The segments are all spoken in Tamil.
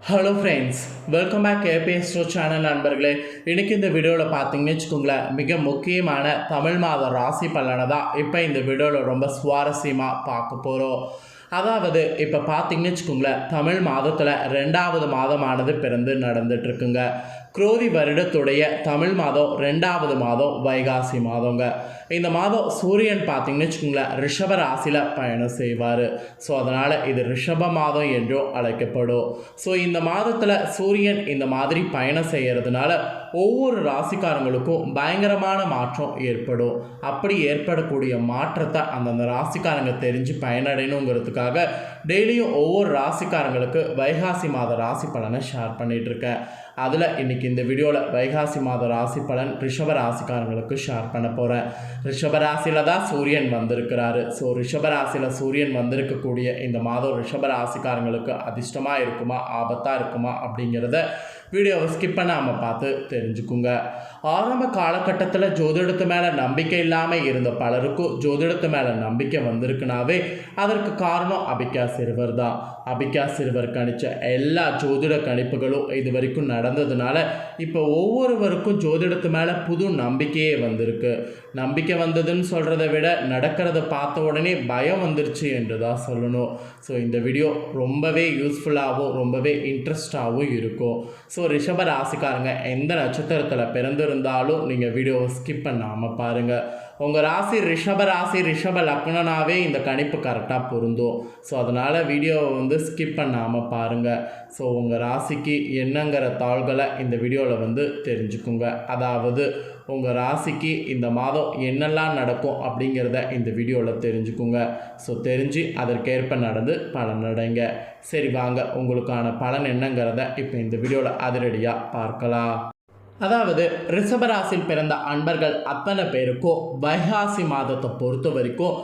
ஹலோ ஃப்ரெண்ட்ஸ் வெல்கம் பேக் ஏபிஎஸ்டோ சேனல் நண்பர்களே. இன்றைக்கி இந்த வீடியோவில் பார்த்தீங்கன்னு வச்சுக்கோங்களேன் மிக முக்கியமான தமிழ் மாத ராசி பலனை தான் இப்போ இந்த வீடியோவில் ரொம்ப சுவாரஸ்யமாக பார்க்க போகிறோம் அதாவது இப்போ பார்த்தீங்கன்னு வச்சுக்கோங்களேன் தமிழ் மாதத்தில் ரெண்டாவது மாதமானது பிறந்து நடந்துட்டுருக்குங்க குரோதி வருடத்துடைய தமிழ் மாதம் ரெண்டாவது மாதம் வைகாசி மாதங்க. இந்த மாதம் சூரியன் பார்த்தீங்கன்னு வச்சுக்கோங்களேன் ரிஷப ராசியில் பயணம் செய்வார். ஸோ அதனால் இது ரிஷப மாதம் என்றும் அழைக்கப்படும். ஸோ இந்த மாதத்தில் சூரியன் இந்த மாதிரி பயணம் செய்கிறதுனால ஒவ்வொரு ராசிக்காரங்களுக்கும் பயங்கரமான மாற்றம் ஏற்படும். அப்படி ஏற்படக்கூடிய மாற்றத்தை அந்தந்த ராசிக்காரங்க தெரிஞ்சு பயனடையணுங்கிறதுக்காக டெய்லியும் ஒவ்வொரு ராசிக்காரங்களுக்கு வைகாசி மாத ராசி பலனை ஷேர் பண்ணிகிட்ருக்கேன் அதில் இன்றைக்கி இந்த வீடியோவில் வைகாசி மாத ராசி பலன் ரிஷப ராசிக்காரங்களுக்கு ஷேர் பண்ண போகிறேன் ரிஷபராசியில் தான் சூரியன் வந்திருக்கிறாரு. ஸோ ரிஷபராசியில் சூரியன் வந்திருக்கக்கூடிய இந்த மாதம் ரிஷபராசிக்காரங்களுக்கு அதிர்ஷ்டமாக இருக்குமா ஆபத்தாக இருக்குமா அப்படிங்கிறத வீடியோவை ஸ்கிப் பண்ணாமல் பார்த்து தெரிஞ்சுக்குங்க. ஆரம்ப காலகட்டத்தில் ஜோதிடத்து மேலே நம்பிக்கை இல்லாமல் இருந்த பலருக்கும் ஜோதிடத்து மேலே நம்பிக்கை வந்திருக்குனாவே அதற்கு காரணம் அபிகா சிறுவர் தான். அபிகா சிறுவர் கணிச்ச எல்லா ஜோதிட கணிப்புகளும் இது வரைக்கும் நடந்ததுனால இப்போ ஒவ்வொருவருக்கும் ஜோதிடத்து மேலே புது நம்பிக்கையே வந்திருக்கு. நம்பிக்கை வந்ததுன்னு சொல்கிறத விட நடக்கிறத பார்த்த உடனே பயம் வந்துருச்சு என்று தான் சொல்லணும். ஸோ இந்த வீடியோ ரொம்பவே யூஸ்ஃபுல்லாகவும் ரொம்பவே இன்ட்ரெஸ்டாகவும் இருக்கும். ஸோ ரிஷப ராசிக்காரங்க எந்த நட்சத்திரத்தில் பிறந்திருந்தாலும் நீங்கள் வீடியோவை ஸ்கிப் பண்ணாமல் பாருங்கள் உங்கள் ராசி ரிஷப ராசி ரிஷப லக்னனாவே இந்த கணிப்பு கரெக்டாக பொருந்தும். ஸோ அதனால் வீடியோவை வந்து ஸ்கிப் பண்ணாமல் பாருங்கள் ஸோ உங்கள் ராசிக்கு என்னங்கிற தாள்களை இந்த வீடியோவில் வந்து தெரிஞ்சுக்குங்க. அதாவது உங்கள் ராசிக்கு இந்த மாதம் என்னெல்லாம் நடக்கும் அப்படிங்கிறத இந்த வீடியோவில் தெரிஞ்சுக்குங்க. ஸோ தெரிஞ்சு அதற்கேற்ப நடந்து பலனடைங்க சரி வாங்க. உங்களுக்கான பலன் என்னங்கிறத இப்போ இந்த வீடியோவில் அதிரடியாக பார்க்கலாம். அதாவது ரிஷபராசியில் பிறந்த அன்பர்கள் அத்தனை பேருக்கும் வைகாசி மாதத்தை பொறுத்த வரைக்கும்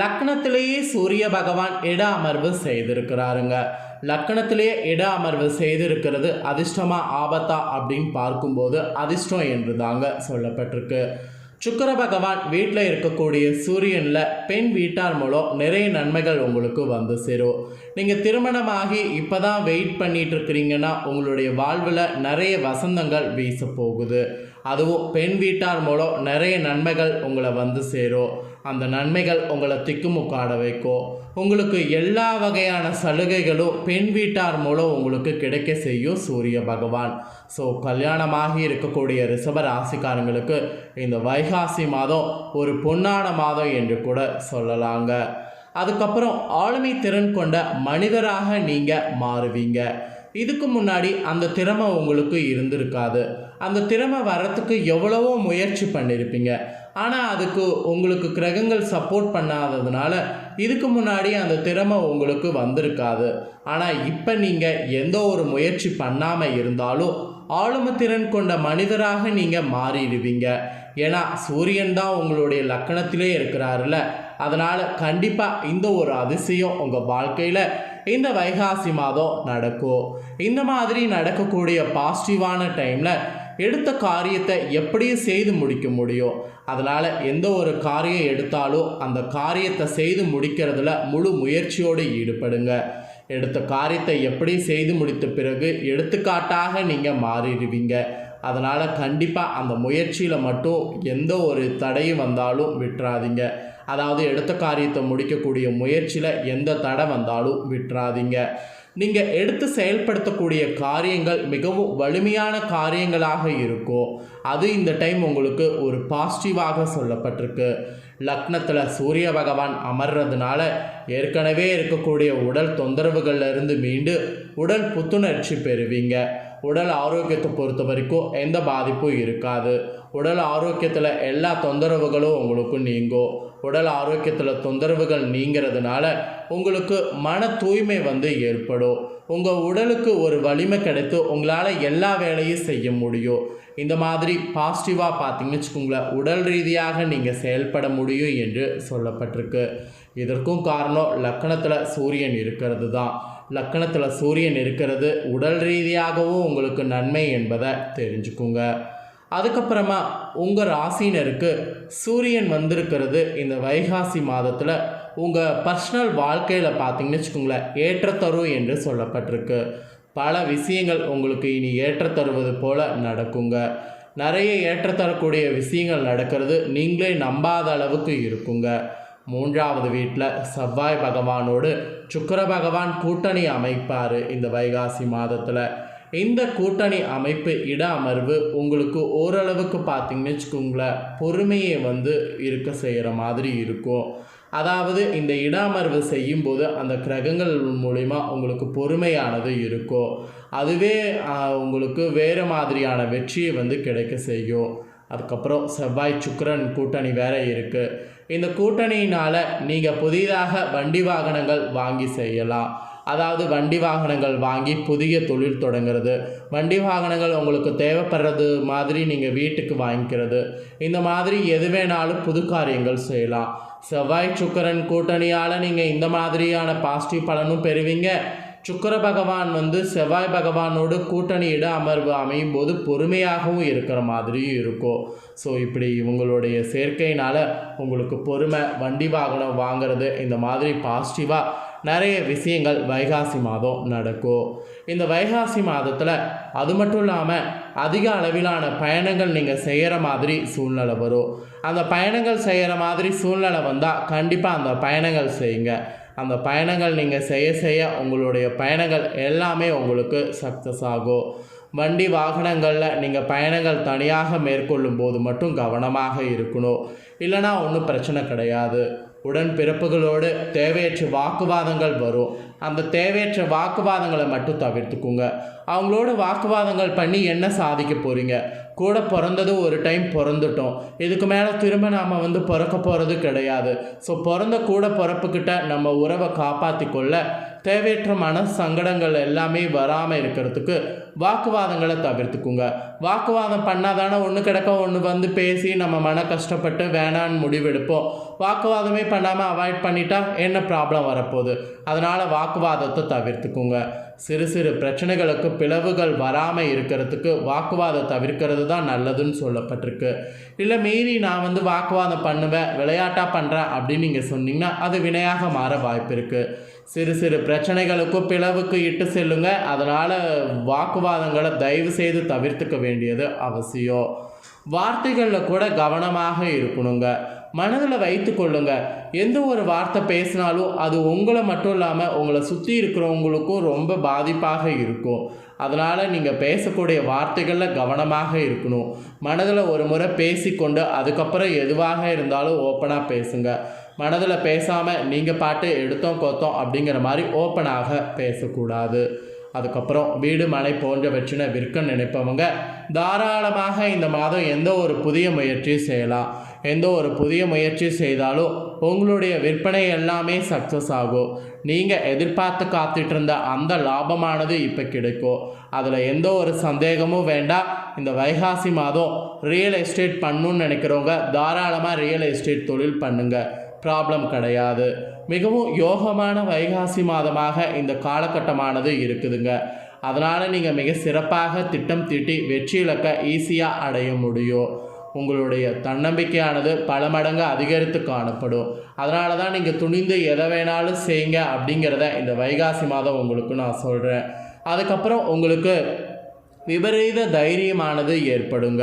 லக்னத்திலேயே சூரிய பகவான் இட அமர்வு செய்திருக்கிறாருங்க. லக்னத்திலேயே இட அமர்வு செய்திருக்கிறது அதிர்ஷ்டமா ஆபத்தா அப்படின்னு பார்க்கும்போது அதிர்ஷ்டம் என்று தாங்க சொல்லப்பட்டிருக்கு. சுக்கர பகவான் வீட்டில் இருக்கக்கூடிய சூரியனில் பெண் வீட்டார் மூலம் நிறைய நன்மைகள் உங்களுக்கு வந்து சேரும். நீங்கள் திருமணமாகி இப்போ தான் வெயிட் பண்ணிட்டு இருக்கிறீங்கன்னா உங்களுடைய வாழ்வில் நிறைய வசந்தங்கள் வீச போகுது அதுவும் பெண் வீட்டார் மூலம் நிறைய நன்மைகள் உங்களை வந்து சேரும். அந்த நன்மைகள் உங்களை திக்குமுக்காட வைக்கும். உங்களுக்கு எல்லா வகையான சலுகைகளும் பெண் வீட்டார் மூலம் உங்களுக்கு கிடைக்க செய்யும் சூரிய பகவான். ஸோ கல்யாணமாகி இருக்கக்கூடிய ரிஷப ராசிக்காரங்களுக்கு இந்த வைகாசி மாதம் ஒரு பொன்னான மாதம் என்று கூட சொல்லலாங்க. அதுக்கப்புறம் ஆளுமை திறன் கொண்ட மனிதராக நீங்கள் மாறுவீங்க. இதுக்கு முன்னாடி அந்த திறமை உங்களுக்கு இருந்திருக்காது. அந்த திறமை வரத்துக்கு எவ்வளவோ முயற்சி பண்ணியிருப்பீங்க ஆனால் அதுக்கு உங்களுக்கு கிரகங்கள் சப்போர்ட் பண்ணாததுனால இதுக்கு முன்னாடி அந்த திறமை உங்களுக்கு வந்திருக்காது. ஆனால் இப்போ நீங்கள் எந்த ஒரு முயற்சி பண்ணாமல் இருந்தாலும் ஆளுமை திறன் கொண்ட மனிதராக நீங்கள் மாறிடுவீங்க. ஏன்னா சூரியன் தான் உங்களுடைய லக்கணத்திலே இருக்கிறாருல அதனால் கண்டிப்பாக இந்த ஒரு அதிசயம் உங்கள் வாழ்க்கையில் இந்த வைகாசி மாதம் நடக்கும். இந்த மாதிரி நடக்கக்கூடிய பாசிட்டிவான டைமில் எடுத்த காரியத்தை எப்படியும் செய்து முடிக்க முடியும். அதனால் எந்த ஒரு காரியம் எடுத்தாலும் அந்த காரியத்தை செய்து முடிக்கிறதுல முழு முயற்சியோடு ஈடுபடுங்க. எடுத்த காரியத்தை எப்படி செய்து முடித்த பிறகு எடுத்துக்காட்டாக நீங்கள் மாறிடுவீங்க. அதனால் கண்டிப்பாக அந்த முயற்சியில் மட்டும் எந்த ஒரு தடையும் வந்தாலும் விட்டுறாதீங்க. அதாவது எடுத்த காரியத்தை முடிக்கக்கூடிய முயற்சியில் எந்த தடை வந்தாலும் விட்டுறாதீங்க. நீங்கள் எடுத்து செயல்படுத்தக்கூடிய காரியங்கள் மிகவும் வலிமையான காரியங்களாக இருக்கும். அது இந்த டைம் உங்களுக்கு ஒரு பாசிட்டிவாக சொல்லப்பட்டிருக்கு. லக்னத்தில் சூரிய பகவான் அமர்றதுனால ஏற்கனவே இருக்கக்கூடிய உடல் தொந்தரவுகள்லேருந்து மீண்டு உடல் புத்துணர்ச்சி பெறுவீங்க. உடல் ஆரோக்கியத்தை பொறுத்த வரைக்கும் எந்த பாதிப்பும் இருக்காது. உடல் ஆரோக்கியத்தில் எல்லா தொந்தரவுகளும் உங்களுக்கு நீங்கும் உடல் ஆரோக்கியத்தில் தொந்தரவுகள் நீங்கிறதுனால உங்களுக்கு மன தூய்மை வந்து ஏற்படும். உங்கள் உடலுக்கு ஒரு வலிமை கிடைத்து உங்களால் எல்லா வேலையும் செய்ய முடியும். இந்த மாதிரி பாசிட்டிவாக பார்த்தீங்கன்னு வச்சுக்கோங்களேன் உடல் ரீதியாக நீங்கள் செயல்பட முடியும் என்று சொல்லப்பட்டிருக்கு. இதற்கும் காரணம் லக்கணத்தில் சூரியன் இருக்கிறது தான் லக்கணத்தில் சூரியன் இருக்கிறது உடல் ரீதியாகவும் உங்களுக்கு நன்மை என்பதை தெரிஞ்சுக்குங்க. அதுக்கப்புறமா உங்கள் ராசினருக்கு சூரியன் வந்திருக்கிறது இந்த வைகாசி மாதத்தில். உங்கள் பர்சனல் வாழ்க்கையில் பார்த்தீங்கன்னு வச்சுக்கோங்களேன் ஏற்றத்தரும் என்று சொல்லப்பட்டிருக்கு. பல விஷயங்கள் உங்களுக்கு இனி ஏற்றத்தருவது தருவது நடக்குங்க. நிறைய ஏற்றத்தரக்கூடிய விஷயங்கள் நடக்கிறது நீங்களே நம்பாத அளவுக்கு இருக்குங்க. மூன்றாவது வீட்டில் செவ்வாய் பகவானோடு சுக்கர பகவான் கூட்டணி அமைப்பார் இந்த வைகாசி மாதத்தில். இந்த கூட்டணி அமைப்பு இட அமர்வு உங்களுக்கு ஓரளவுக்கு பார்த்தீங்கன்னு வச்சுக்கோங்களேன் பொறுமையை வந்து இருக்க செய்கிற மாதிரி இருக்கும். அதாவது இந்த இட அமர்வு செய்யும்போது அந்த கிரகங்கள் மூலிமா உங்களுக்கு பொறுமையானது இருக்கும். அதுவே உங்களுக்கு வேறு மாதிரியான வெற்றியை வந்து கிடைக்க செய்யும். அதுக்கப்புறம் செவ்வாய் சுக்கரன் கூட்டணி வேற இருக்குது இந்த கூட்டணியினால் நீங்கள் புதிதாக வண்டி வாகனங்கள் வாங்கி செய்யலாம். அதாவது வண்டி வாகனங்கள் வாங்கி புதிய தொழில் தொடங்குறது. வண்டி வாகனங்கள் உங்களுக்கு தேவைப்படுறது மாதிரி நீங்கள் வீட்டுக்கு வாங்கிக்கிறது. இந்த மாதிரி எது வேணாலும் புது காரியங்கள் செய்யலாம். செவ்வாய் சுக்கரன் கூட்டணியால் நீங்கள் இந்த மாதிரியான பாசிட்டிவ் பலனும் பெறுவீங்க. சுக்கிர பகவான் வந்து செவ்வாய் பகவானோடு கூட்டணியிட அமர்வு அமையும் போது பொறுமையாகவும் இருக்கிற மாதிரியும் இருக்கும். ஸோ இப்படி இவங்களுடைய சேர்க்கையினால் உங்களுக்கு பொறுமை வண்டி வாகனம் வாங்குறது இந்த மாதிரி பாசிட்டிவாக நிறைய விஷயங்கள் வைகாசி மாதம் நடக்கும். இந்த வைகாசி மாதத்தில் அது மட்டும் இல்லாமல் அதிக அளவிலான பயணங்கள் நீங்கள் செய்கிற மாதிரி சூழ்நிலை வரும். அந்த பயணங்கள் செய்கிற மாதிரி சூழ்நிலை வந்தால் கண்டிப்பாக அந்த பயணங்கள் செய்யுங்க. அந்த பயணங்கள் நீங்கள் செய்ய செய்ய உங்களுடைய பயணங்கள் எல்லாமே உங்களுக்கு சக்ஸஸ் ஆகும். வண்டி வாகனங்களில் நீங்கள் பயணங்கள் தனியாக மேற்கொள்ளும் போது மட்டும் கவனமாக இருக்கணும். இல்லைனா ஒன்றும் பிரச்சனை கிடையாது. உடன் பிறப்புகளோடு தேவையற்ற வாக்குவாதங்கள் வரும். அந்த தேவையற்ற வாக்குவாதங்களை மட்டும் தவிர்த்துக்குங்க. அவங்களோட வாக்குவாதங்கள் பண்ணி என்ன சாதிக்க போகிறீங்க கூட பிறந்தது ஒரு டைம் பிறந்துட்டோம். இதுக்கு மேலே திரும்ப நாம் வந்து பிறக்க போகிறது கிடையாது. ஸோ பிறந்த கூட பிறப்புக்கிட்ட நம்ம உறவை காப்பாற்றி தேவையற்ற மன சங்கடங்கள் எல்லாமே வராமல் இருக்கிறதுக்கு வாக்குவாதங்களை தவிர்த்துக்குங்க. வாக்குவாதம் பண்ணாதானே ஒன்று கிடக்க ஒன்று வந்து பேசி நம்ம மன கஷ்டப்பட்டு வேணான்னு முடிவெடுப்போம். வாக்குவாதமே பண்ணாமல் அவாய்ட் பண்ணிட்டா என்ன ப்ராப்ளம் வரப்போகுது? அதனால் வாக்குவாதத்தை தவிர்த்துக்குங்க. சிறு சிறு பிரச்சனைகளுக்கு பிளவுகள் வராமல் இருக்கிறதுக்கு வாக்குவாதம் தவிர்க்கிறது தான் நல்லதுன்னு சொல்லப்பட்டிருக்கு. இல்லை மீறி நான் வந்து வாக்குவாதம் பண்ணுவேன் விளையாட்டாக பண்ணுறேன் அப்படின்னு நீங்கள் சொன்னீங்கன்னா அது வினையாக மாற வாய்ப்பு இருக்குது சிறு சிறு பிரச்சனைகளுக்கும் பிளவுக்கு இட்டு செல்லுங்க. அதனால் வாக்குவாதங்களை தயவு செய்து தவிர்த்துக்க வேண்டியது அவசியம். வார்த்தைகளில் கூட கவனமாக இருக்கணுங்க. மனதில் வைத்து கொள்ளுங்க. எந்த ஒரு வார்த்தை பேசினாலும் அது உங்களை மட்டும் இல்லாமல் உங்களை சுற்றி இருக்கிறவங்களுக்கும் ரொம்ப பாதிப்பாக இருக்கும். அதனால் நீங்கள் பேசக்கூடிய வார்த்தைகளில் கவனமாக இருக்கணும். மனதில் ஒரு முறை பேசிக்கொண்டு அதுக்கப்புறம் எதுவாக இருந்தாலும் ஓப்பனாக பேசுங்கள் மனதில் பேசாமல் நீங்கள் பாட்டு எடுத்தோம் கோத்தோம் அப்படிங்கிற மாதிரி ஓப்பனாக பேசக்கூடாது. அதுக்கப்புறம் வீடு மனை போன்றவற்றினை விற்க நினைப்பவங்க தாராளமாக இந்த மாதம் எந்த ஒரு புதிய முயற்சியும் செய்யலாம். எந்த ஒரு புதிய முயற்சி செய்தாலும் உங்களுடைய விற்பனை எல்லாமே சக்ஸஸ் ஆகும். நீங்கள் எதிர்பார்த்து காத்துட்டு இருந்த அந்த லாபமானது இப்போ கிடைக்கும். அதில் எந்த ஒரு சந்தேகமும் வேண்டாம். இந்த வைகாசி மாதம் ரியல் எஸ்டேட் பண்ணணும்னு நினைக்கிறவங்க தாராளமாக ரியல் எஸ்டேட் தொழில் பண்ணுங்கள் ப்ராப்ளம் கிடையாது. மிகவும் யோகமான வைகாசி மாதமாக இந்த காலகட்டமானது இருக்குதுங்க. அதனால் நீங்கள் மிக சிறப்பாக திட்டம் தீட்டி வெற்றி இலக்க ஈஸியாக அடைய முடியும். உங்களுடைய தன்னம்பிக்கையானது பல மடங்கு அதிகரித்து காணப்படும். அதனால தான் நீங்கள் துணிந்து எதை வேணாலும் செய்யுங்க அப்படிங்கிறத இந்த வைகாசி மாதம் உங்களுக்கு நான் சொல்கிறேன் அதுக்கப்புறம் உங்களுக்கு விபரீத தைரியமானது ஏற்படுங்க.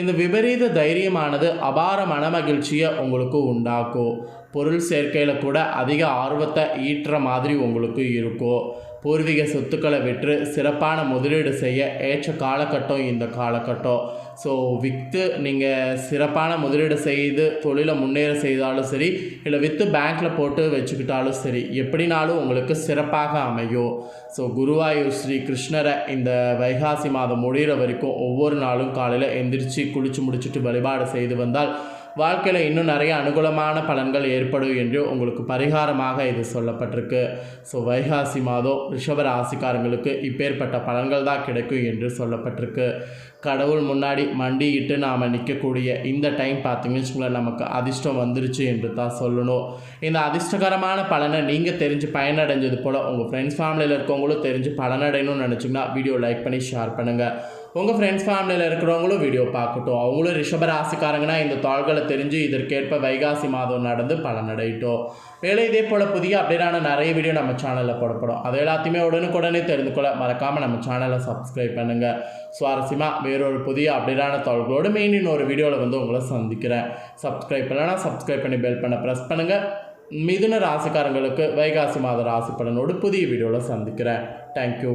இந்த விபரீத தைரியமானது அபார மனமகிழ்ச்சியை உங்களுக்கு உண்டாக்கும். பொருள் சேர்க்கையில் கூட அதிக ஆர்வத்தை ஈட்டுற மாதிரி உங்களுக்கு இருக்கும். பூர்வீக சொத்துக்களை விற்று சிறப்பான முதலீடு செய்ய ஏற்ற காலகட்டம் இந்த காலகட்டம். ஸோ விற்று நீங்கள் சிறப்பான முதலீடு செய்து தொழிலை முன்னேற செய்தாலும் சரி இல்லை விற்று பேங்க்கில் போட்டு வச்சுக்கிட்டாலும் சரி எப்படினாலும் உங்களுக்கு சிறப்பாக அமையும். ஸோ குருவாயூர் ஸ்ரீ கிருஷ்ணரை இந்த வைகாசி மாதம் முடிகிற வரைக்கும் ஒவ்வொரு நாளும் காலையில் எந்திரிச்சு குளிச்சு முடிச்சுட்டு வழிபாடு செய்து வந்தால் வாழ்க்கையில் இன்னும் நிறைய அனுகூலமான பலன்கள் ஏற்படும் என்று உங்களுக்கு பரிகாரமாக இது சொல்லப்பட்டிருக்கு. ஸோ வைகாசி மாதம் ரிஷப ராசிக்காரங்களுக்கு இப்பேற்பட்ட பலன்கள் தான் கிடைக்கும் என்று சொல்லப்பட்டிருக்கு. கடவுள் முன்னாடி மண்டியிட்டு நாம் நிற்கக்கூடிய இந்த டைம் பார்த்திங்கன்னு வச்சுக்கோங்களேன் நமக்கு அதிர்ஷ்டம் வந்துருச்சு என்று தான் சொல்லணும். இந்த அதிர்ஷ்டகரமான பலனை நீங்கள் தெரிஞ்சு பயனடைஞ்சது போல் உங்கள் ஃப்ரெண்ட்ஸ் ஃபேமிலியில் இருக்கவங்களும் தெரிஞ்சு பலனடையணும்னு நினச்சிங்கன்னா வீடியோ லைக் பண்ணி ஷேர் பண்ணுங்கள் உங்கள் ஃப்ரெண்ட்ஸ் ஃபேமிலியில் இருக்கிறவங்களும் வீடியோ பார்க்கட்டும். அவங்களும் ரிஷப ராசிக்காரங்கன்னா இந்த தாள்களை தெரிஞ்சு இதற்கேற்ப வைகாசி மாதம் நடந்து பலனடையிட்டோம். வேலை இதே போல் புதிய அப்டேட்டான நிறைய வீடியோ நம்ம சேனலில் போடப்படும். அது எல்லாத்தையுமே உடனுக்குடனே தெரிந்து கொள்ள மறக்காமல் நம்ம சேனலை சப்ஸ்கிரைப் பண்ணுங்கள் சுவாரஸ்யமாக வேறொரு புதிய அப்டேட்டான தாள்களோடு மெயின் இன்னொரு வீடியோவில் வந்து உங்களை சந்திக்கிறேன். சப்ஸ்கிரைப் பண்ணலன்னா சப்ஸ்கிரைப் பண்ணி பெல் பண்ண ப்ரெஸ் பண்ணுங்கள் மிதுன ராசிக்காரங்களுக்கு வைகாசி மாத ராசி பலனோடு புதிய வீடியோவில் சந்திக்கிறேன். தேங்க்யூ